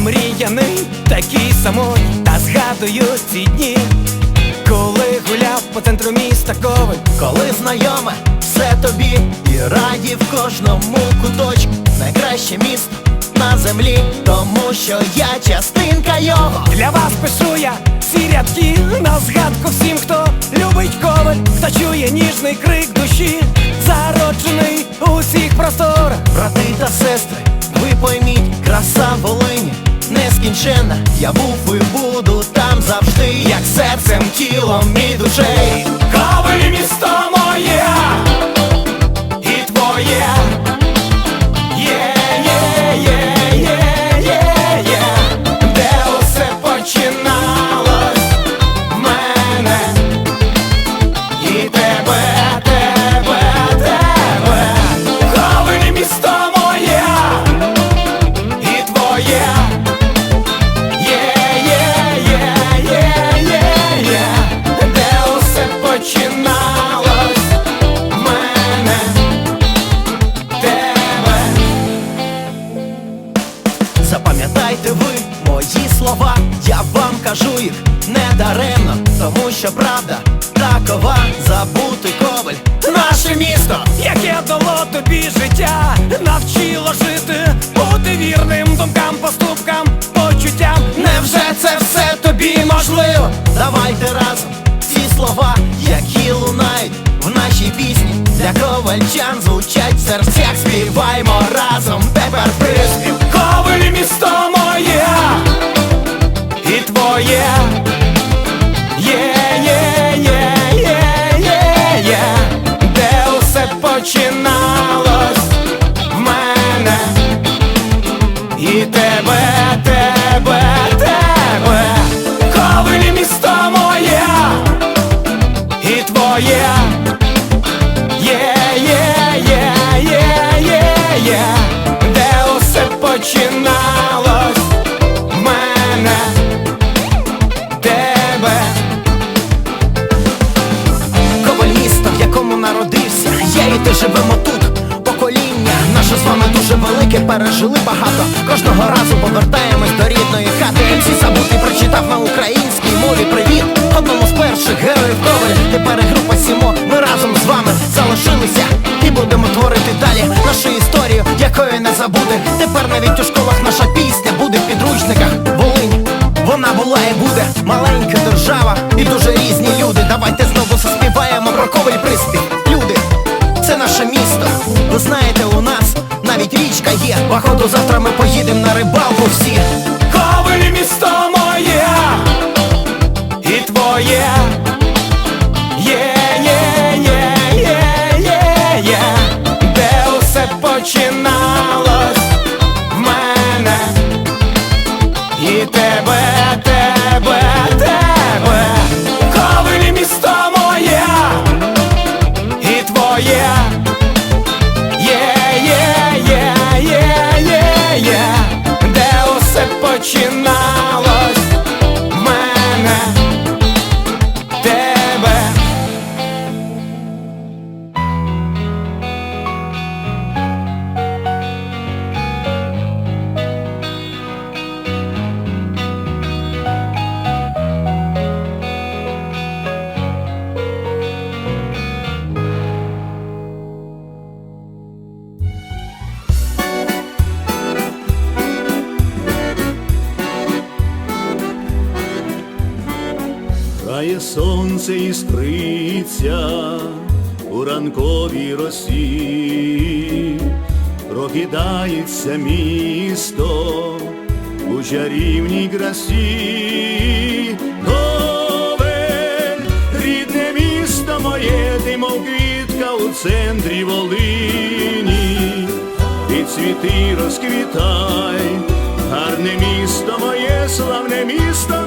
замріяний, такий самотній, та згадую ці дні, коли гуляв по центру міста Коваль. Коли знайоме все тобі і раді в кожному куточку найкраще місто на землі, тому що я частинка його. Для вас пишу я ці рядки на згадку всім, хто любить коваль, хто чує ніжний крик душі, зароджений у всіх просторах. Брати та сестри, ви пойміть, краса Волині нескінченна. Я був і буду там завжди, як серцем, тілом і душею. Кави місто моє можливо? Давайте разом всі слова, які лунають в нашій пісні, для ковальчан звучать серцях, співаймо разом, тепер приспів. Коваль місто якому народився, я і ти живемо тут. Покоління наше з вами дуже велике, пережили багато. Кожного разу повертаємось до рідної хати. Всі забути прочитав на українській мові. Привіт, одному з перших героїв Коваль. Тепер група Сімо. Ми разом з вами залишилися і будемо творити далі нашу історію, якої не забуде. Тепер навіть у школах наша пісня буде в підручниках. Вона була і буде маленька держава і дуже різні люди. Давайте знову заспіваємо про приспів. Люди, це наше місто. Ви знаєте, у нас навіть річка є. Походу, завтра ми поїдемо на рибалку всі. Коваль місто Грає сонце іскриться у ранковій росі, прокидається місто у чарівній красі. Ковель, рідне місто моє, ти мов квітка у центрі Волині, і цвіти розквітай, гарне місто моє, славне місто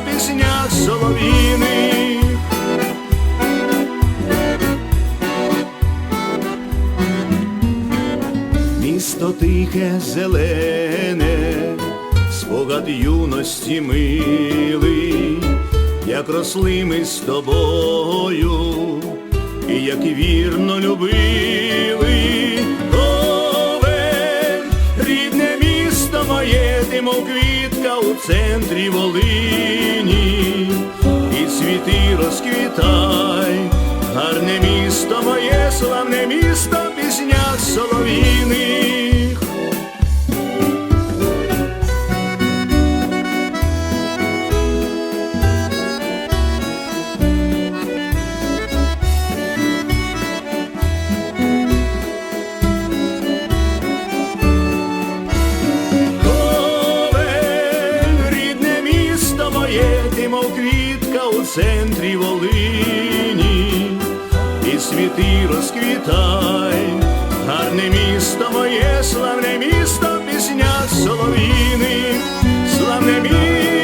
тихе, зелене, спогад юності милий, як росли ми з тобою, і як вірно любили, Ковель, рідне місто моє, ти мов центрі Волині, і цвіти розквітай, гарне місто моє, славне місто в центрі Волині, і світи розквітай, гарне місто моє, славне місто пісня соловіни, славне місто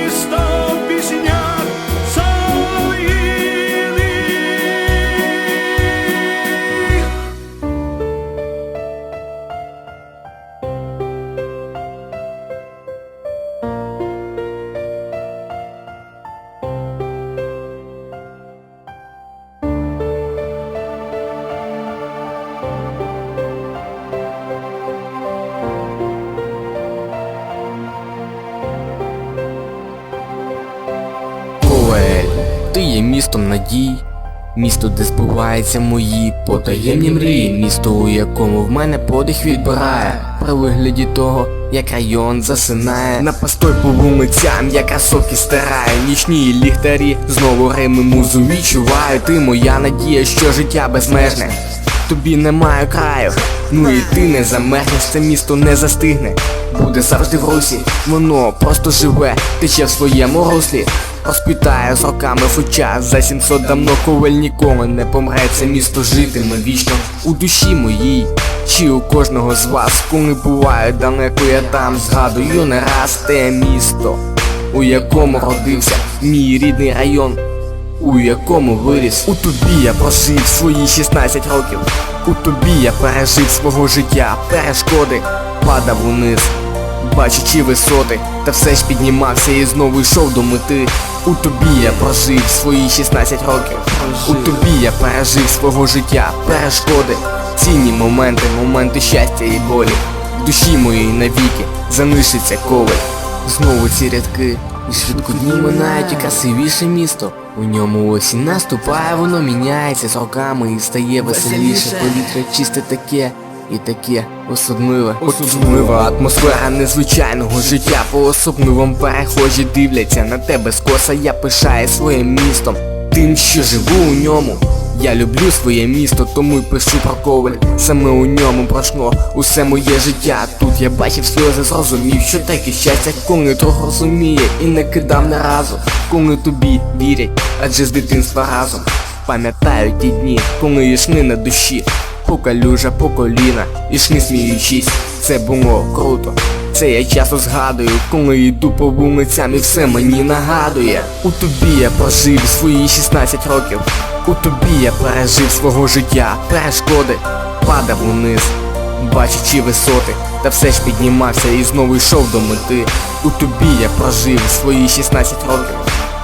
є містом надій, місто, де збуваються мої потаємні мрії, місто, у якому в мене подих відбирає. При вигляді того, як район засинає. На постой по вулицям, я кросовки стираю, нічні ліхтарі, знову рими музу відчуваю, ти моя надія, що життя безмежне. Тобі немає краю, ну і ти не замерзнеш, це місто не застигне. Буде завжди в русі, воно просто живе, тече в своєму руслі. Розпітає з роками хоча за 700 давно коваль ніколи не помре, це місто житиме вічно у душі моїй. Чи у кожного з вас, коли буває далеко, я там згадую не раз те місто, у якому родився мій рідний район у якому виріс. У тобі я прожив свої 16 років. У тобі я пережив свого життя, перешкоди, падав униз, бачачи висоти, та все ж піднімався і знову йшов до мети. У тобі я прожив свої 16 років. У тобі я пережив свого життя, перешкоди, цінні моменти, моменти щастя і болі. В душі моїй навіки залишиться коваль. Знову ці рядки, і швидко дні минають і красивіше місто. У ньому осінь наступає, воно міняється з роками і стає веселіше. Повітря чисте таке і таке особливе. Особлива атмосфера незвичайного життя. По особливому перехожі дивляться на тебе скоса. Я пишаю своїм містом, тим, що живу у ньому. Я люблю своє місто, тому й пишу про коваль. Саме у ньому пройшло усе моє життя. Тут я бачив сльози, зрозумів, що таке щастя, коли трохи розуміє і не кидав не разу, коли тобі вірять, адже з дитинства разом. Пам'ятаю ті дні, коли йшли на душі, по калюжа, по коліна, ішли сміючись, це було круто. Це я часто згадую, коли йду по вулицям і все мені нагадує. У тобі я прожив свої 16 років. У тобі я пережив свого життя, перешкоди, падав униз, бачачи висоти, та все ж піднімався і знову йшов до мети. У тобі я прожив свої 16 років.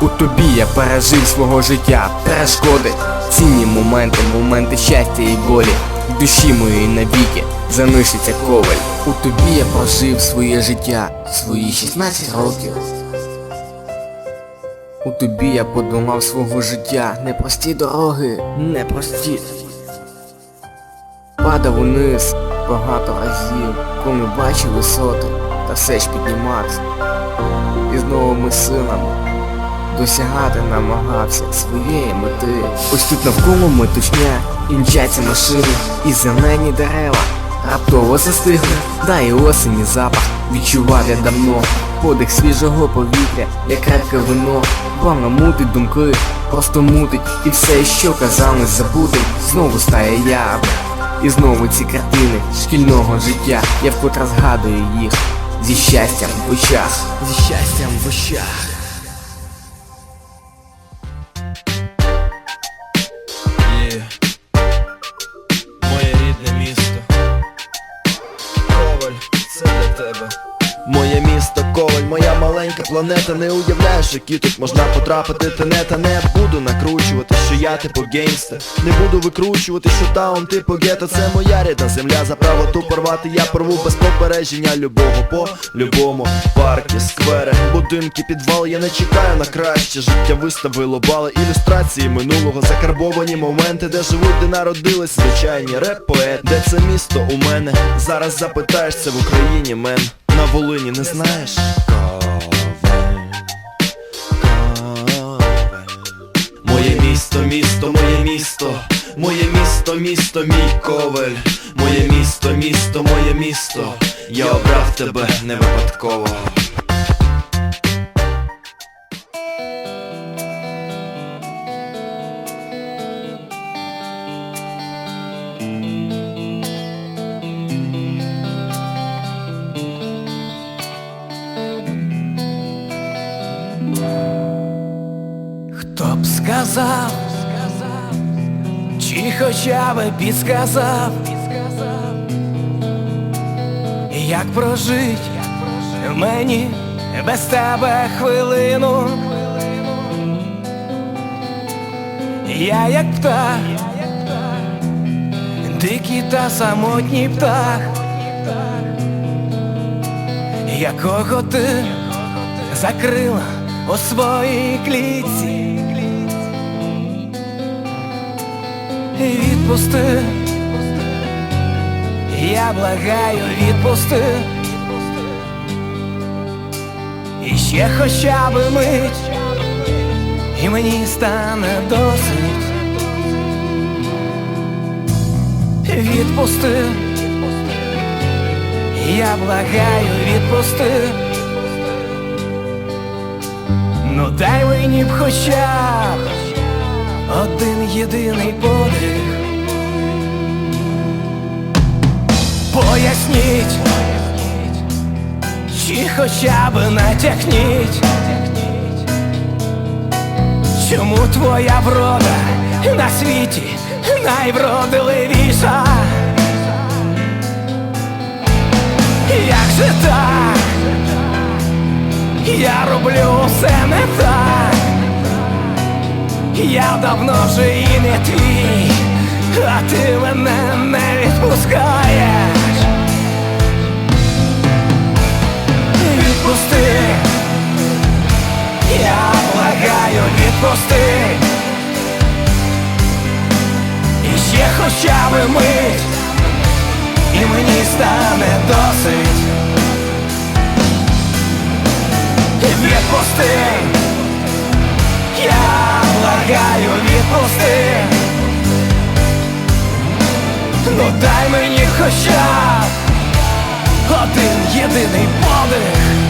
У тобі я пережив свого життя, перешкоди, цінні моменти, моменти щастя і болі. Душі моїй навіки залишиться коваль. У тобі я прожив своє життя, свої 16 років. У тобі я подумав свого життя, непрості дороги, непрості. Падав униз багато разів, коли бачив висоти, та все ж піднімався. І з новими силами досягати намагався своєї мети. Ось тут навколо метушня, і мчаться машини, і зелені дерева. Раптово застигли, да осені запах відчував я давно. Подих свіжого повітря, як крепке вино, плавно мутить думки, просто мутить, і все, що казалось забути, знову стає явно. І знову ці картини шкільного життя, я вкотре згадую їх зі щастям в очах, зі щастям в очах. Планета Не уявляєш, які тут можна потрапити. Та не та не буду накручувати, що я типу гейнстер Не буду викручувати, що таун типу гетто. Це моя рідна земля, за правоту порвати. Я порву без попередження любого по любому Парки, сквери, будинки, підвали Я не чекаю на краще. Життя виставило бали Ілюстрації минулого, закарбовані моменти Де живуть, де народились звичайні реп-поет Де це місто у мене? Зараз запитаєш це в Україні, мен. На Волині не знаєш? Місто, моє місто, моє місто, місто, мій ковель, моє місто, місто, моє місто, я обрав тебе не випадково. Би підсказав, як прожить мені без тебе хвилину. Я як птах, дикий та самотній птах, якого ти закрила у своїй клітці. Відпусти, я благаю, відпусти. І ще хоча б мить, і мені стане досить. Відпусти, я благаю, відпусти. Ну дай мені б хоча б один єдиний подих. Поясніть, чи хоча б натякніть, чому твоя врода на світі найвродливіша? Як же так? Я роблю все не так. Я давно вже і не твій, а ти мене не відпускаєш. Відпусти, я благаю, відпусти. І ще хоча б мить, і мені стане досить. Відпусти, я благаю, відпусти. Ну дай мені хоча один єдиний подих.